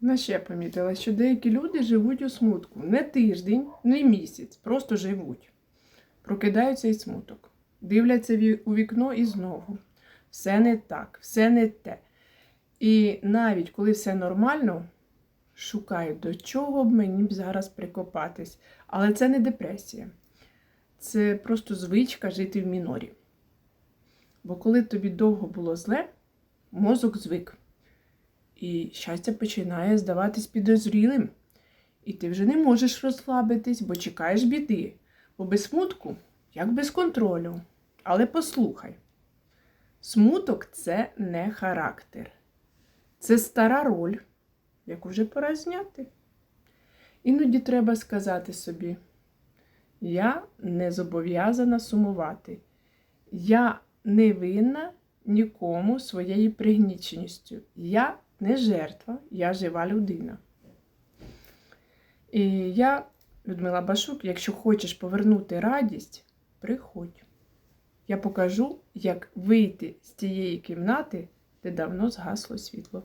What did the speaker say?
На ще помітила, що деякі люди живуть у смутку не тиждень, не місяць, просто живуть. Прокидаються і смуток. Дивляться у вікно і знову. Все не так, все не те. І навіть коли все нормально, шукають, до чого б мені б зараз прикопатись. Але це не депресія. Це просто звичка жити в мінорі. Бо коли тобі довго було зле, мозок звик. І щастя починає здаватись підозрілим. І ти вже не можеш розслабитись, бо чекаєш біди. Бо без смутку, як без контролю. Але послухай, смуток це не характер. Це стара роль, яку вже пора зняти. Іноді треба сказати собі: я не зобов'язана сумувати. Я не винна нікому своєю пригніченістю. Я не жертва, я жива людина. І я, Людмила Башук, якщо хочеш повернути радість, приходь. Я покажу, як вийти з тієї кімнати, де давно згасло світло.